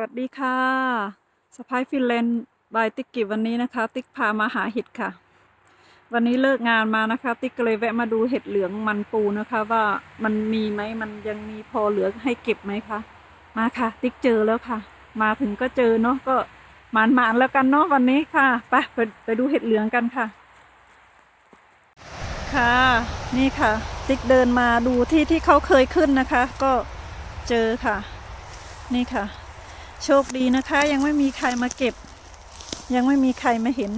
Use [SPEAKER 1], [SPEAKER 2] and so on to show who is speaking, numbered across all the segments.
[SPEAKER 1] วัสดีค่ะสไปฟินแลนด์บายติ๊กกิวันนี้นะคะ ติ๊กพามาหาเห็ดค่ะ วันนี้เลิกงานมานะคะ ติ๊กก็เลยแวะมาดูเห็ดเหลืองมันปูนะคะ ว่ามันมีไหมมันยังมีพอเหลือให้เก็บไหมคะมาค่ะ ติ๊กเจอแล้วค่ะ มาถึงก็เจอเนาะก็หมานหมานๆแล้วกันเนาะวันนี้ค่ะไปไปไปดูเห็ดเหลืองกันค่ะ ค่ะ นี่ค่ะ ติ๊กเดินมาดูที่ที่เขาเคยขึ้นนะคะ ก็เจอค่ะ นี่ค่ะ โชคดีนะคะ ยังไม่มีใครมาเก็บ ยังไม่มีใครมาเห็น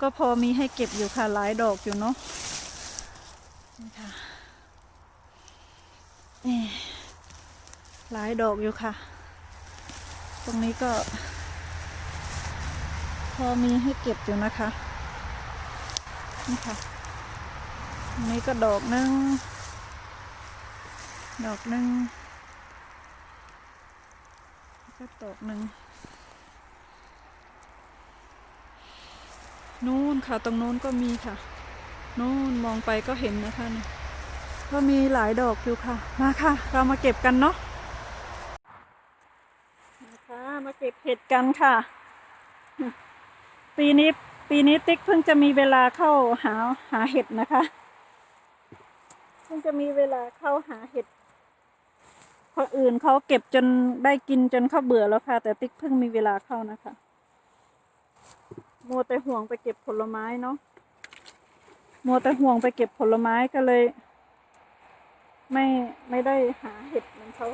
[SPEAKER 1] ก็พอมีให้เก็บอยู่ค่ะหลายดอกอยู่เนาะนี่ค่ะนี่หลายดอกอยู่ค่ะ ตรงนี้ก็ พอมีให้เก็บอยู่นะคะนี่ค่ะตรงนี้ก็ดอกหนึงดอกหนึง ก็ตกหนึ่งนู่นค่ะ ตรงนู้นก็มีค่ะ นู่นมองไปก็เห็นนะคะนี่ก็มีหลายดอกอยู่ค่ะ มาค่ะ เรามาเก็บกันเนาะนะคะมาเก็บเห็ดกันค่ะ ปีนี้ปีนี้ติ๊กเพิ่งจะมีเวลาเข้าหาหาเห็ดนะคะ เพิ่งจะมีเวลาเข้าหาเห็ด คนอื่นเขาเก็บจนได้กินจนเขาเบื่อแล้วค่ะ แต่ติ๊กเพิ่งมีเวลาเข้านะคะมัวแต่ห่วงไปเก็บผลไม้เนาะมัวแต่ห่วงไปเก็บผลไม้ก็เลย ไม่ไม่ได้หาเห็ดเหมือนเขา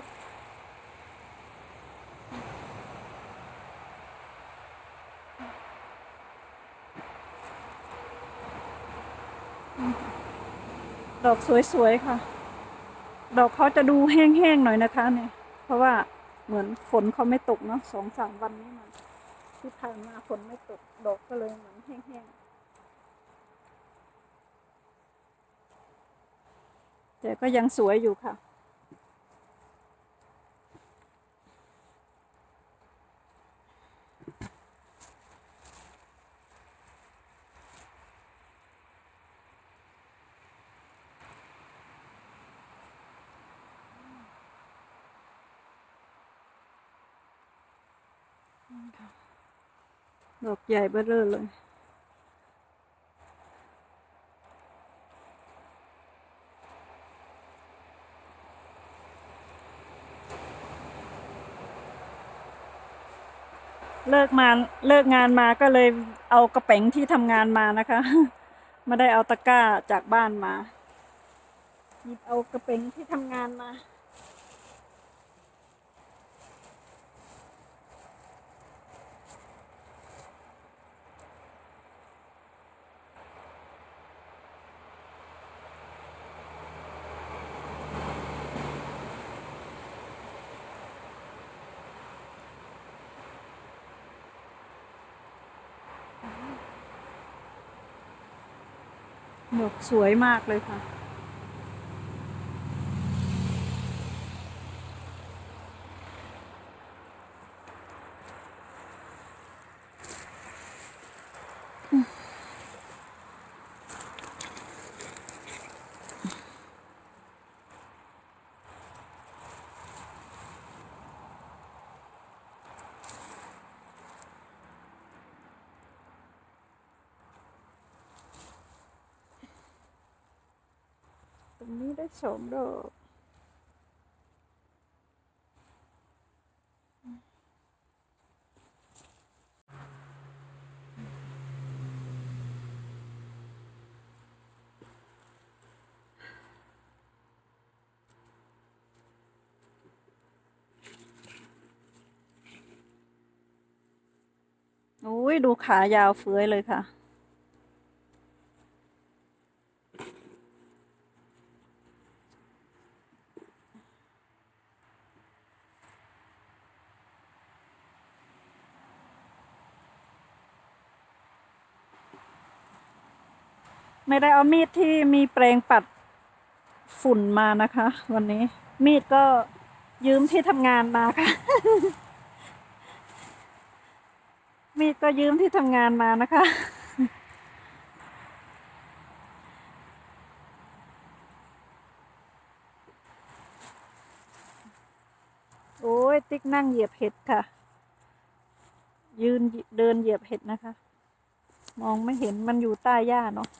[SPEAKER 1] ดอกสวย ๆ ค่ะ ดอกเขาจะดูแห้งๆหน่อยนะคะ เนี่ย เพราะว่าเหมือนฝนเขาไม่ตกเนาะสองสามวันนี้มาที่ผ่านมาฝนไม่ตกดอกก็เลยเหมือนแห้งๆแต่ก็ยังสวยอยู่ค่ะ ดอกใหญ่เบ้อเร่อเลย เลิกมาเลิกงานมาก็เลยเอากระเป๋งที่ทำงานมานะคะไม่ได้เอาตะกร้าจากบ้านมาหยิบเอากระเป๋งที่ทำงานมา สวยมากเลยค่ะ รงนี้ได้สองดอกโอ้ยดูขายาวเฟื้อยเลยค่ะ ไม่ได้เอามีดที่มีแปรงปัดฝุ่นมานะคะ วันนี้ มีดก็ยืมที่ทำงานมาค่ะ มีดก็ยืมที่ทำงานมานะคะ โอ้ยยติ๊กนั่งเหยียบเห็ดค่ะ ยืนเดินเหยียบเห็ดนะคะ มองไม่เห็นมันอยู่ใต้หญ้าเนาะ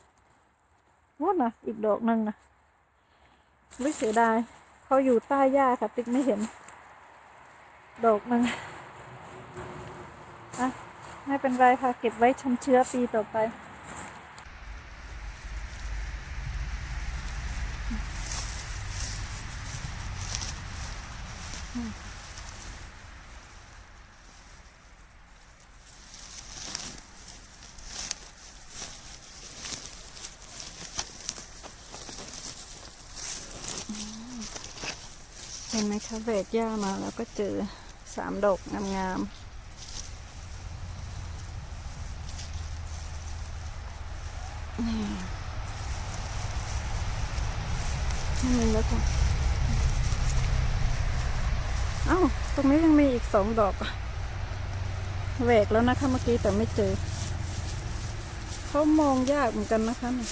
[SPEAKER 1] นู่นนะอีกดอกหนึ่งนะไม่เสียดายเขาอยู่ใต้หญ้าค่ะ ติ๊กไม่เห็น ดอกหนึ่งอะไม่เป็นไรค่ะ เก็บไว้ชมเชื้อปีต่อไป เห็นไหมคะแบกหญ้ามาแล้วก็เจอสามดอกงามๆนี่นี่นึ่แล้วค่ะเอ้า ตรงนี้ยังมีอีกสองดอกแหวกแล้วนะคะเมื่อกี้แต่ไม่เจอ เขามองยากเหมือนกันนะคะเนี่ย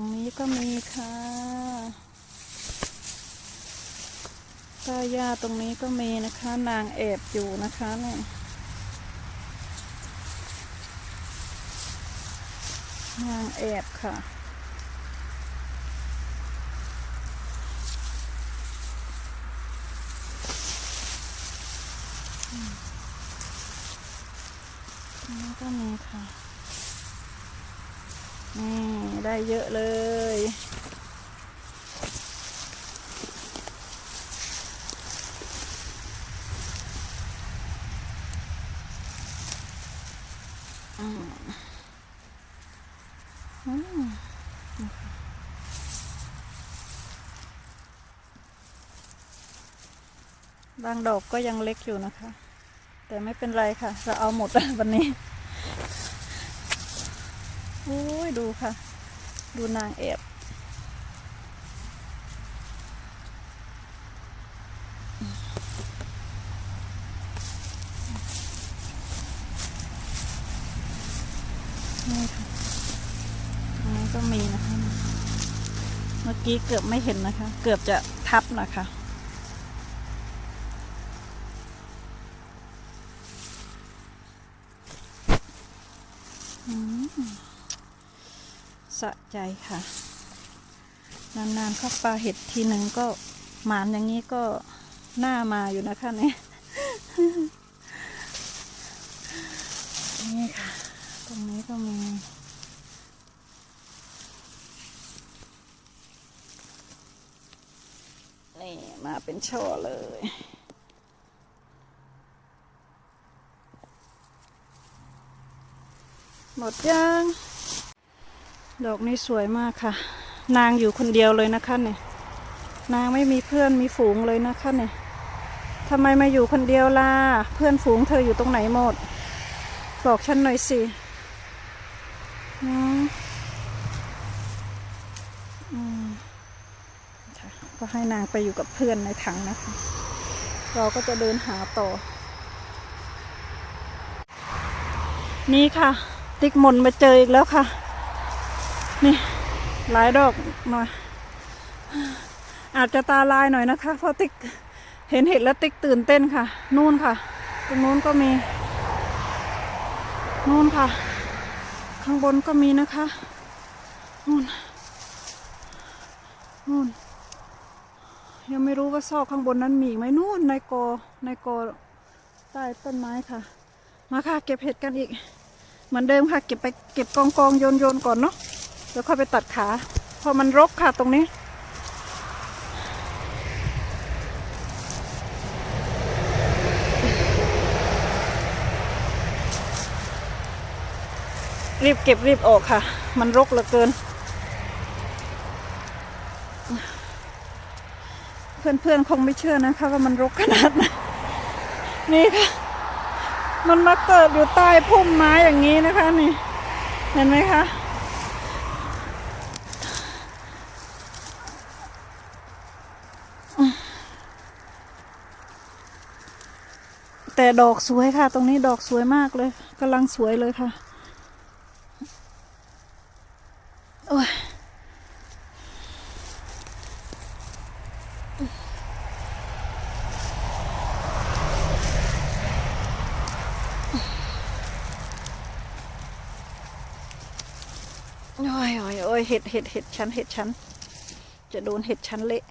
[SPEAKER 1] รงนี้ก็มีค่ะต้าหญ้าตรงนี้ก็มีนะคะ นางแอบอยู่นะคะเนี่ยนางแอบค่ะ ตรงนี้ก็มีค่ะ นี่ได้ เยอะเลย อืมอืมบางดอกก็ยังเล็กอยู่นะคะ แต่ไม่เป็นไรค่ะ เราเอาหมดวันนี้ โอ้ย ดูค่ะ ดูนางแอบนี่ค่ะตรงนี้ก็มีนะคะ เมื่อกี้เกือบไม่เห็นนะคะ เกือบจะทับนะคะ อืม สะใจค่ะ นานๆเข้าปลาเห็ดทีหนึ่งก็หมานอย่างนี้ก็หน้ามาอยู่นะคะเนี่ยนี่ค่ะ ตรงนี้ก็มีนี่มาเป็นช่อเลยหมดยัง ดอกนี้สวยมากค่ะ นางอยู่คนเดียวเลยนะคะเนี่ย นางไม่มีเพื่อนมีฝูงเลยนะคะเนี่ยทำไมมาอยู่คนเดียวล่ะ เพื่อนฝูงเธออยู่ตรงไหนหมด บอกฉันหน่อยสิอืมอืมก็ให้นางไปอยู่กับเพื่อนในถังนะคะ เราก็จะเดินหาต่อ นี่ค่ะ ติ๊กมนมาเจออีกแล้วค่ะ นี่หลายดอกหน่อย อาจจะตาลายหน่อยนะคะเพราะติ๊กเห็นเห็ดแล้วติ๊กตื่นเต้นค่ะ นู่นค่ะ ตรงนู้นก็มี นู่นค่ะ ข้างบนก็มีนะคะ นู่น นู่น ยังไม่รู้ว่าซอกข้างบนนั้นมีไหมนู่นในกอในกอใต้ต้นไม้ค่ะ มาค่ะ เก็บเห็ดกันอีก เหมือนเดิมค่ะ เก็บไปเก็บกองกองโยนโยนก่อนเนาะ แล้วค่อยไปตัดขาเพราะมันรกค่ะตรงนี้ รีบเก็บรีบออกค่ะ มันรกเหลือเกิน เพื่อนๆคงไม่เชื่อนะคะว่ามันรกขนาดไหนนี่ค่ะ มันมาเกิดอยู่ใต้พุ่มไม้อย่างนี้นะคะนี่ เห็นไหมคะ แต่ดอกสวยค่ะ ตรงนี้ดอกสวยมากเลยกำลังสวยเลยค่ะโอ้ยโอ้ยโอ้ยเห็ดเห็ดเห็ดชั้นเห็ดชั้นจะโดนเห็ดชั้นเละ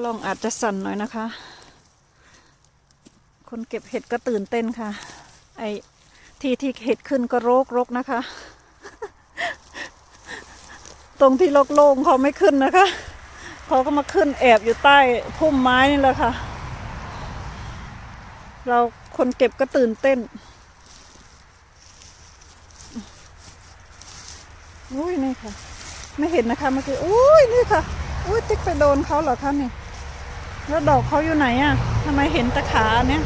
[SPEAKER 1] กล้องอาจจะสั่นหน่อยนะคะ คนเก็บเห็ดก็ตื่นเต้นค่ะ ไอที่ที่เห็ดขึ้นก็โรครกนะคะ ตรงที่โล่งๆเขาไม่ขึ้นนะคะ เขาก็มาขึ้นแอบอยู่ใต้พุ่มไม้นี่แหละค่ะ เราคนเก็บก็ตื่นเต้นอุ้ยนี่ค่ะ ไม่เห็นนะคะเมื่อกี้อุ้ยนี่ค่ะอุ้ยติ๊กไปโดนเขาเหรอคะนี่ แล้วดอกเขาอยู่ไหนอะทำไมเห็นตะขาเนี้ย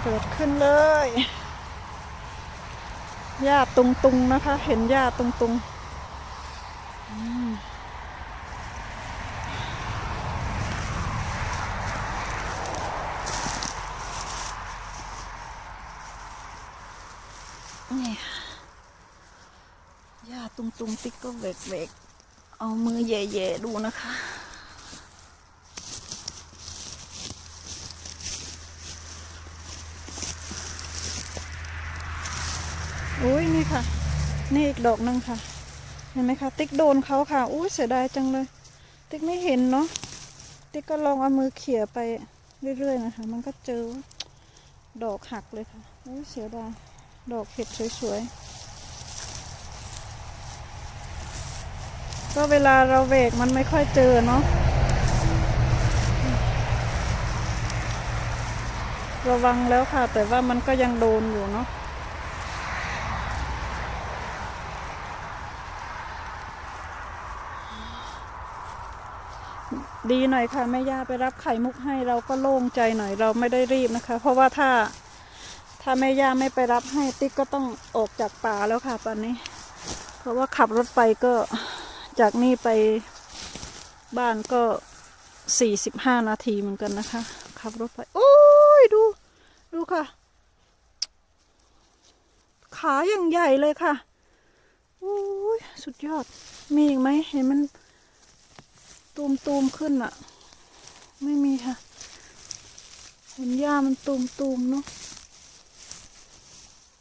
[SPEAKER 1] เปิดขึ้นเลยหญ้าตุงๆนะคะ เห็นหญ้าตุงๆ นี่ค่ะหญ้าตุงๆติ๊กก็เวกๆเอามือแย่ๆดูนะคะ โอ้ยนี่ค่ะ นี่อีกดอกนึงค่ะ เห็นไหมคะ ติ๊กโดนเขาค่ะ อุ้ยเสียดายจังเลย ติ๊กไม่เห็นเนาะ ติ๊กก็ลองเอามือเขี่ยไปเรื่อยๆนะคะ มันก็เจอ ดอกหักเลยค่ะ อุ้ยเสียดาย ดอกเห็ดสวยๆ ก็เวลาเราเวกมันไม่ค่อยเจอเนาะ ระวังแล้วค่ะ แต่ว่ามันก็ยังโดนอยู่เนาะดีหน่อยค่ะแม่ย่าไปรับไข่มุกให้เราก็โล่งใจหน่อยเราไม่ได้รีบนะคะ เพราะว่าถ้า ถ้าแม่ย่าไม่ไปรับให้ติ๊กก็ต้องออกจากป่าแล้วค่ะ ตอนนี้ เพราะว่าขับรถไปก็จากนี่ไปบ้านก็สี่สิบห้านาทีเหมือนกันนะคะ ขับรถไป โอ้ยดู ดูค่ะ ขาอย่างใหญ่เลยค่ะโอ้ยสุดยอด มีอีกไหมเห็นมันตูมตูมๆขึ้นอะไม่มีค่ะ เห็นหญ้ามันตูมตูมๆเนาะ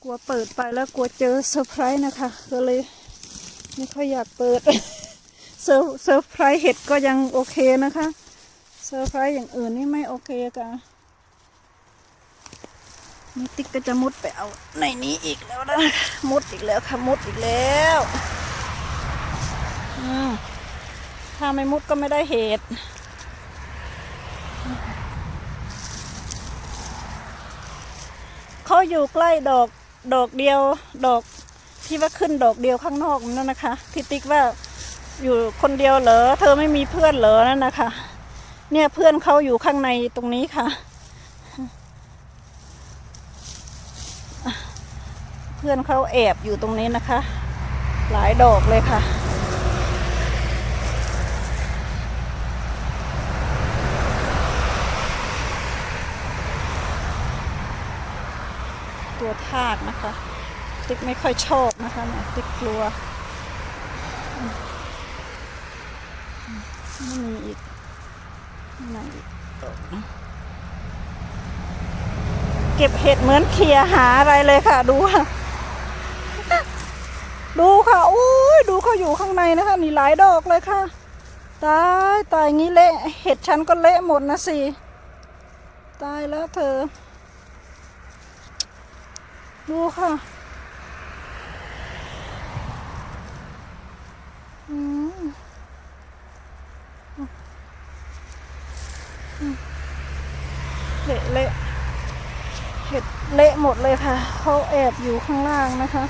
[SPEAKER 1] ลัวเปิดไปแล้วกลัวเจอเซอร์ไพรส์นะคะ ก็เลยไม่ค่อยอยากเปิดเซอร์เซอร์ไพรส์เห็ดก็ยังโอเคนะคะเซอร์ไพรส์อย่างอื่นนี่ไม่โอเคค่ะนี่ติ๊กก็จะมุดไปเอาในนี้อีกแล้วนะมุดอีกแล้วค่ะมุดอีกแล้วอืมถ้าไม่มุดก็ไม่ได้เหตุเขาอยู่ใกล้ดอก ดอกเดียวดอกที่ว่าขึ้นดอกเดียวข้างนอกนั่นนะคะพี่ติ๊กว่าอยู่คนเดียวเหรอเธอไม่มีเพื่อนเหรอนั่นนะคะ เนี่ยเพื่อนเขาอยู่ข้างในตรงนี้ค่ะ เพื่อนเขาแอบอยู่ตรงนี้นะคะ หลายดอกเลยค่ะ ทากนะคะติ๊กไม่ค่อยชอบนะคะเนี่ยติ๊กกลัวไม่มีอีกไม่อีกดอกนะเก็บเห็ดเหมือนเคลียหาอะไรเลยค่ะ ดูค่ะ ดูค่ะโอ้ยดูเขาอยู่ข้างในนะคะนี่หลายดอกเลยค่ะตายตายงี้เละเห็ดฉันก็เละหมดนะสิ ตายแล้วเธอ ดูค่ะอืมเละเละเห็ดเละหมดเลยค่ะ เขาแอบอยู่ข้างล่างนะคะ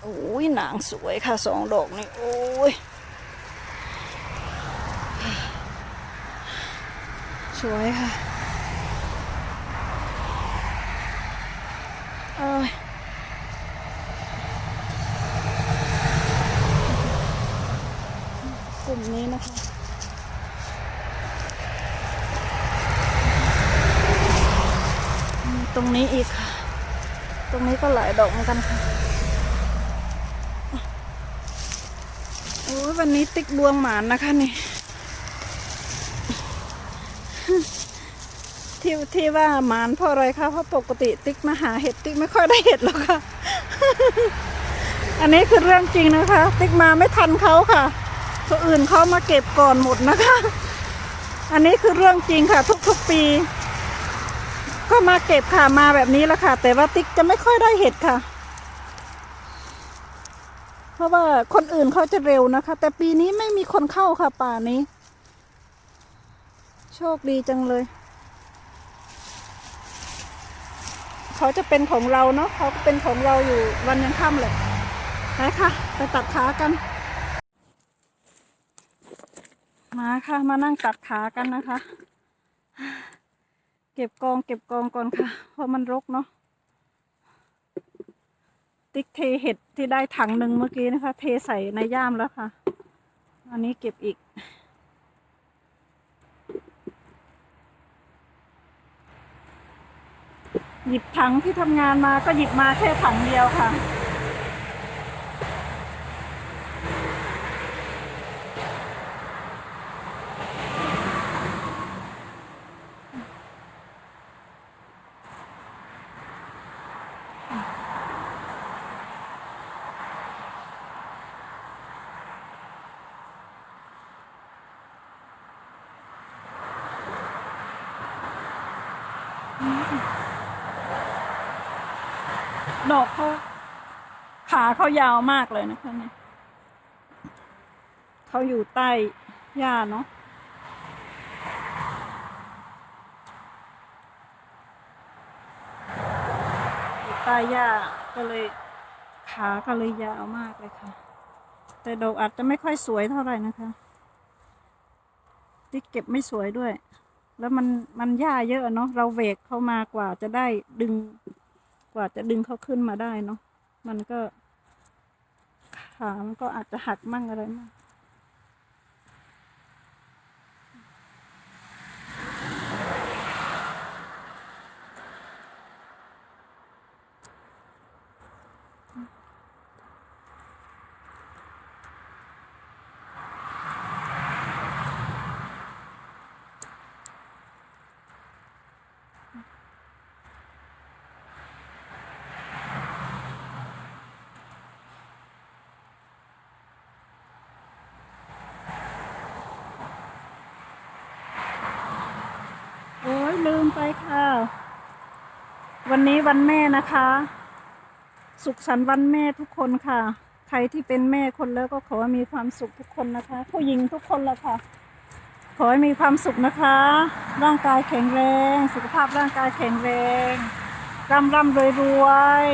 [SPEAKER 1] โอ้ยหนังสวยค่ะสองดอกนี่ โอ้ย สวยค่ะ ลุ่มนี้นะคะมีตรงนี้อีกค่ะ ตรงนี้ ก็หลายดอกเหมือนกันค่ะโอ้ยวันนี้ติ๊กดวงหมานนะคะนี่ที่ที่ว่าหมานเพราะอะไรคะเพราะปกติติ๊กมาหาเห็ดติ๊กไม่ค่อยได้เห็ดหรอกค่ะ อันนี้คือเรื่องจริงนะคะ ติ๊กมาไม่ทันเขาค่ะคนอื่นเขามาเก็บก่อนหมดนะคะ อันนี้คือเรื่องจริงค่ะ ทุกๆปี ก็มาเก็บค่ะมาแบบนี้แหละค่ะ แต่ว่าติ๊กจะไม่ค่อยได้เห็ดค่ะ เพราะว่าคนอื่นเขาจะเร็วนะคะ แต่ปีนี้ไม่มีคนเข้าค่ะ ป่านี้ โชคดีจังเลย เขาจะเป็นของเราเนาะเขาก็เป็นของเราอยู่วันยังค่ำเลยไปค่ะ ไปตัดขากัน มาค่ะ มานั่งตัดขากันนะคะ เก็บกองเก็บกองก่อนค่ะ เพราะมันรกเนาะติ๊กเทเห็ดที่ได้ถังหนึ่งเมื่อกี้นะคะ เทใส่ในย่ามแล้วค่ะ อันนี้เก็บอีก หยิบถังที่ทำงานมาก็หยิบมาแค่ถังเดียวค่ะ เขายาวมากเลยนะคะเนี่ยเขาอยู่ใต้หญ้าเนาะอยู่ใต้หญ้าก็เลยขาก็เลยยาวมากเลยค่ะ แต่ดอกอาจจะไม่ค่อยสวยเท่าไหร่นะคะที่เก็บไม่สวยด้วย แล้วมันมันหญ้าเยอะเนาะเราเวกเข้ามากว่าจะได้ดึง กว่าจะดึงเขาขึ้นมาได้เนาะมันก็ ขามันก็อาจจะหักมั่งอะไรมั่ง ลืมไปค่ะ วันนี้วันแม่นะคะ สุขสันต์วันแม่ทุกคนค่ะ ใครที่เป็นแม่คนแล้วก็ขอให้มีความสุขทุกคนนะคะ ผู้หญิงทุกคนละค่ะ ขอให้มีความสุขนะคะ ร่างกายแข็งแรง สุขภาพร่างกายแข็งแรงร่ำร่ำรวยรวย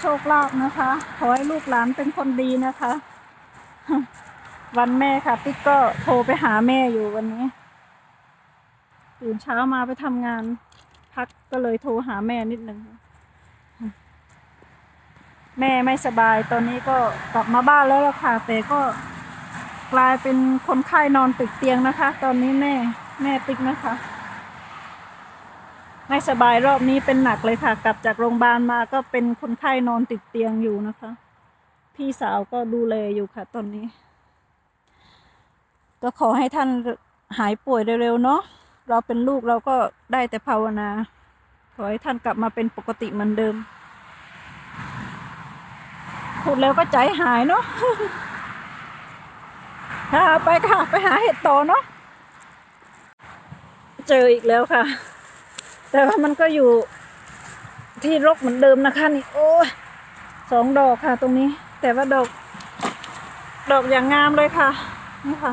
[SPEAKER 1] โชคลาภนะคะ ขอให้ลูกหลานเป็นคนดีนะคะ วันแม่ค่ะติ๊กก็โทรไปหาแม่อยู่วันนี้ ตื่นเช้ามาไปทำงาน พักก็เลยโทรหาแม่นิดนึง แม่ไม่สบายตอนนี้ก็กลับมาบ้านแล้วล่ะค่ะ แต่ก็กลายเป็นคนไข้นอนติดเตียงนะคะ ตอนนี้แม่แม่ติ๊กนะคะ ไม่สบายรอบนี้เป็นหนักเลยค่ะ กลับจากโรงพยาบาลมาก็เป็นคนไข้นอนติดเตียงอยู่นะคะ พี่สาวก็ดูแลอยู่ค่ะ ตอนนี้ ก็ขอให้ท่านหายป่วยเร็วๆเนาะ เราเป็นลูกเราก็ได้แต่ภาวนา ขอให้ท่านกลับมาเป็นปกติเหมือนเดิม พูดแล้วก็ใจหายเนาะค่ะไปค่ะ ไปหาเห็ดต่อเนาะ เจออีกแล้วค่ะ แต่ว่ามันก็อยู่ที่รกเหมือนเดิมนะคะนี่ โอ้ยสองดอกค่ะ ตรงนี้ แต่ว่าดอก ดอกอย่างงามเลยค่ะ นี่ค่ะ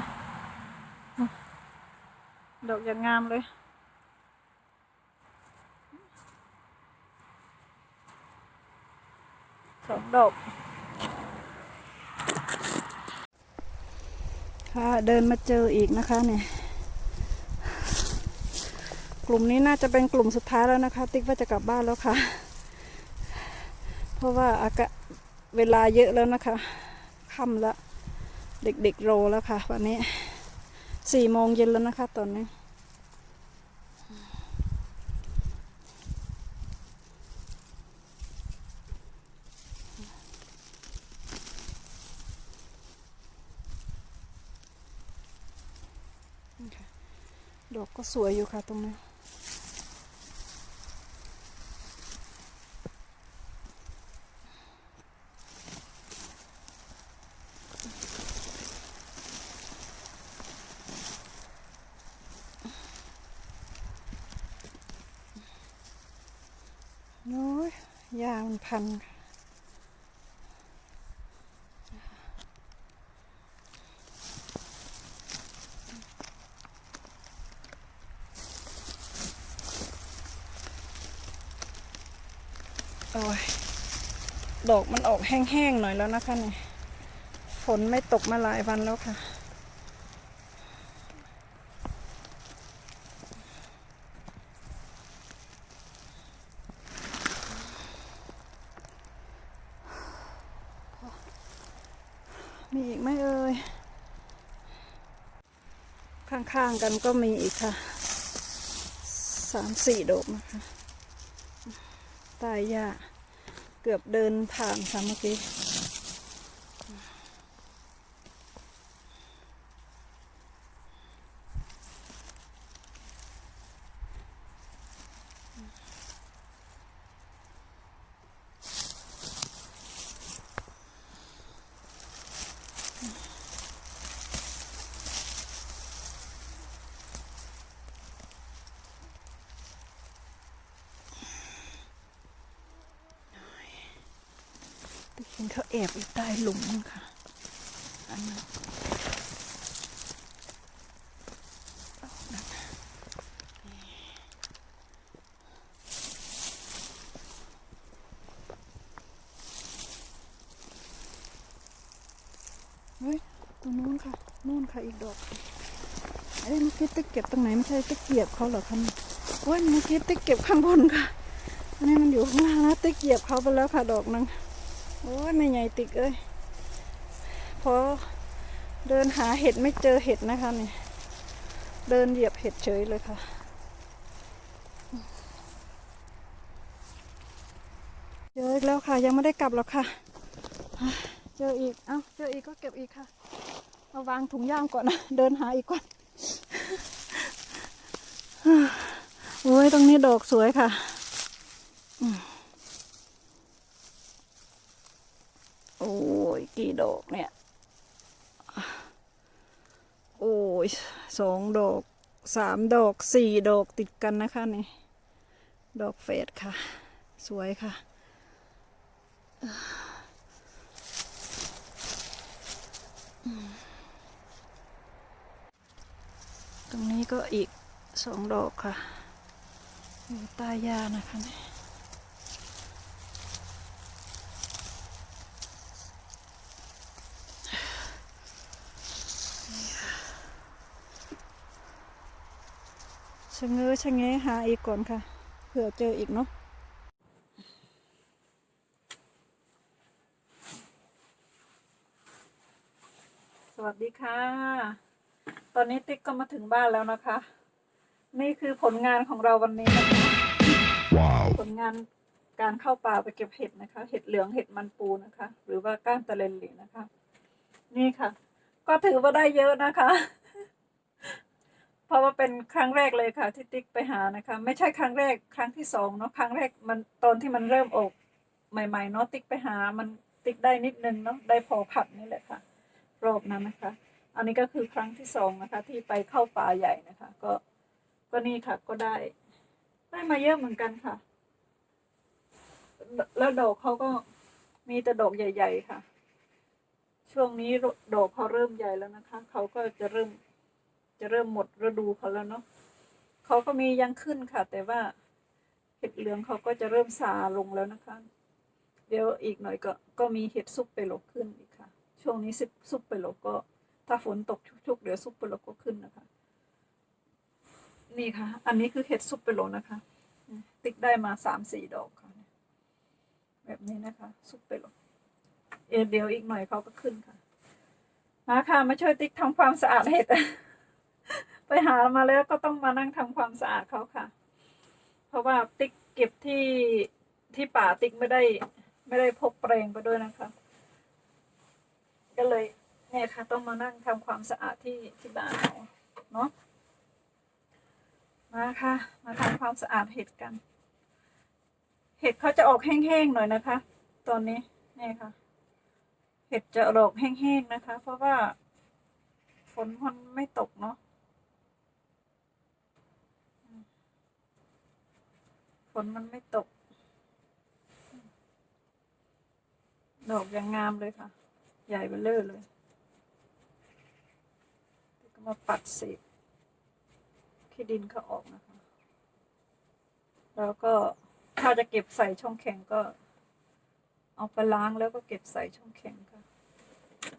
[SPEAKER 1] ดอกอย่างงามเลยสองดอกค่ะเดินมาเจออีกนะคะเนี่ย กลุ่มนี้น่าจะเป็นกลุ่มสุดท้ายแล้วนะคะ ติ๊กว่าจะกลับบ้านแล้วค่ะ เพราะว่าอากาศเวลาเยอะแล้วนะคะค่ำแล้วเด็กๆโรแล้วค่ะ วันนี้สี่โมงเย็นแล้วนะคะตอนนี้ ดอกก็สวยอยู่ค่ะตรงนี้โอ้ยยามันพันค่ะ อ้ยดอกมันออกแห้งๆหน่อยแล้วนะคะเนี่ยฝนไม่ตกมาหลายวันแล้วค่ะ มีอีกไหมเอ่ย ข้างๆกันก็มีอีกค่ะสามสี่ดอกนะคะตายหญ้า เกือบเดินผ่านค่ะเมื่อกี้ ตะเคียนเขาแอบอยู่ใต้หลุมค่ะ อันนั้นเฮ้ยตรงนู้นค่ะ นู่นค่ะอีกดอกเอ้ยเมื่อกี้ติเก็บตรงไหนไม่ใช่ติเกียบเขาเหรอคะเนี่ยโอ้ยเมื่อกี้ติเก็บข้างบนค่ะ อันนี้มันอยู่ข้างล่างนะติ๊กเหยียบเขาไปแล้วค่ะดอกหนึง โอ้ยไม่ใหญ่ติกเอ้ยพอเดินหาเห็ดไม่เจอเห็ดนะคะเนี่ยเดินเหยียบเห็ดเฉยเลยค่ะเจออีกแล้วค่ะ ยังไม่ได้กลับหรอกค่ะ เจออีก เอ้า เจออีกก็เก็บอีกค่ะ เอาวางถุงย่างก่อนนะ เดินหาอีกก่อนโอ้ยตรงนี้ดอกสวยค่ะ โอ้ย กี่ดอกเนี่ย โอ้ยสองดอกสามดอกสี่ดอกติดกันนะคะนี่ ดอกเฟดค่ะ สวยค่ะ ตรงนี้ก็อีกสองดอกค่ะ อยู่ใต้ยานะคะนี่ ชะเง้อชะแงะหาอีกก่อนค่ะ เผื่อเจออีกเนาะสวัสดีค่ะ ตอนนี้ติ๊กก็มาถึงบ้านแล้วนะคะ นี่คือผลงานของเราวันนี้นะคะ
[SPEAKER 2] Wow.
[SPEAKER 1] ผลงานการเข้าป่าไปเก็บเห็ดนะคะ เห็ดเหลืองเห็ดมันปูนะคะ หรือว่าก้านตะเลนเหลีนะคะ นี่ค่ะ ก็ถือว่าได้เยอะนะคะ เพราะว่าเป็นครั้งแรกเลยค่ะ ที่ติ๊กไปหานะคะ ไม่ใช่ครั้งแรกครั้งที่สองเนาะครั้งแรกมันตอนที่มันเริ่มออกใหม่ ๆ เนาะติ๊กไปหามันติ๊กได้นิดนึงเนาะได้พอผัดนี่แหละค่ะรอบนั้นนะคะ อันนี้ก็คือครั้งที่สองนะคะ ที่ไปเข้าป่าใหญ่นะคะ ก็ก็นี่ค่ะก็ได้ ได้มาเยอะเหมือนกันค่ะ แล้วดอกเขาก็มีแต่ดอกใหญ่ ๆ ค่ะ ช่วงนี้ดอกเขาเริ่มใหญ่แล้วนะคะเขาก็จะเริ่ม จะเริ่มหมดฤดูเขาแล้วเนาะเขาก็มียังขึ้นค่ะ แต่ว่าเห็ดเหลืองเขาก็จะเริ่มซาลงแล้วนะคะ เดี๋ยวอีกหน่อยก็ก็มีเห็ดซุปเปโลขึ้นอีกค่ะ ช่วงนี้ซุปซุปเปโลก็ ถ้าฝนตกชุกๆเดี๋ยวซุปเปโลก็ขึ้นนะคะ นี่ค่ะ อันนี้คือเห็ดซุปเปโลนะคะ ติ๊กได้มาสามสี่ดอกค่ะ แบบนี้นะคะซุปเปโลเเดี๋ยวอีกหน่อยเขาก็ขึ้นค่ะมาค่ะมาช่วยติ๊กทำความสะอาดเห็ด ไปหามาแล้วก็ต้องมานั่งทำความสะอาดเขาค่ะ เพราะว่าติ๊กเก็บที่ที่ป่าติ๊กไม่ได้ ไม่ได้พกแปรงไปด้วยนะคะ ก็เลยเนี่ยค่ะ ต้องมานั่งทำความสะอาดที่ที่บ้านเราเนาะมาค่ะ มาทำความสะอาดเห็ดกัน เห็ดเขาจะออกแห้งๆหน่อยนะคะ ตอนนี้เนี่ยค่ะ เห็ดจะออกแห้งๆนะคะ เพราะว่าฝนมันไม่ตกเนาะ นมันไม่ตก ดอกยังงามเลยค่ะ ใหญ่เบลเลอร์เลยก็มาปัดเศษขี้ดินเขาออกนะคะ แล้วก็ถ้าจะเก็บใส่ช่องแข็งก็ เอาไปล้างแล้วก็เก็บใส่ช่องแข็งค่ะ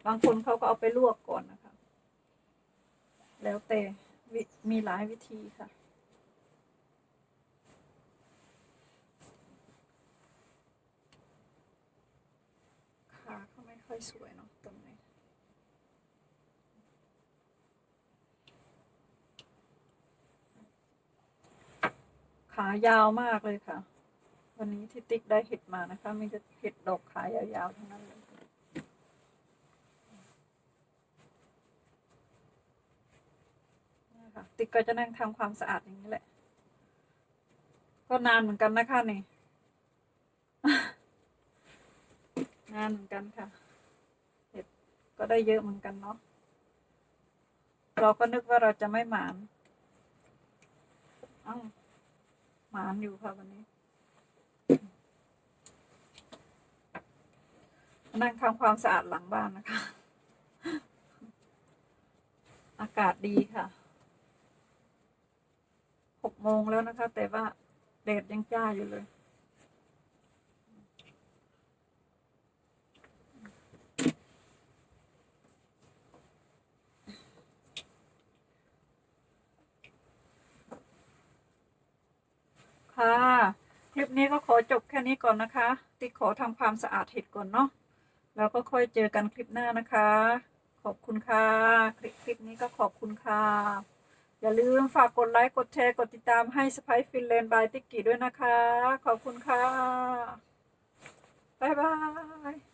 [SPEAKER 1] บางคนเขาก็เอาไปลวกก่อนนะคะ แล้วแต่มีหลายวิธีค่ะ ขาเขาไม่ค่ อยสวยเนาะตรงนี้ขายาวมากเลยค่ะ วันนี้ที่ติ๊กได้เห็ดมานะคะมีแต่เห็ดดอกขายาวๆทั้งนั้นเลยนี่ยค่ะติ๊กก็จะนั่งทำความสะอาดอย่างนี้แหละ ก็นานเหมือนกันนะคะนี่นานเหมือนกันค่ะ ก็ได้เยอะเหมือนกันเนาะเราก็นึกว่าเราจะไม่หมานอ้าหมานอยู่ค่ะวันนี้นั่งทำความสะอาดหลังบ้านนะคะ อากาศดีค่ะ หกโมงแล้วนะคะ แต่ว่าแดดยังจ้าอยู่เลย ค่ะ คลิปนี้ก็ขอจบแค่นี้ก่อนนะคะติ๊กขอทำความสะอาดเห็ดก่อนเนาะแล้วก็ค่อยเจอกันคลิปหน้านะคะ ขอบคุณค่ะ คลิปคลิปนี้ก็ขอบคุณค่ะ อย่าลืมฝากกดไลค์กดแชร์กดติดตามให้สไปฟินแลนด์บายติ๊กกี้ด้วยนะคะ ขอบคุณค่ะ บ๊ายบาย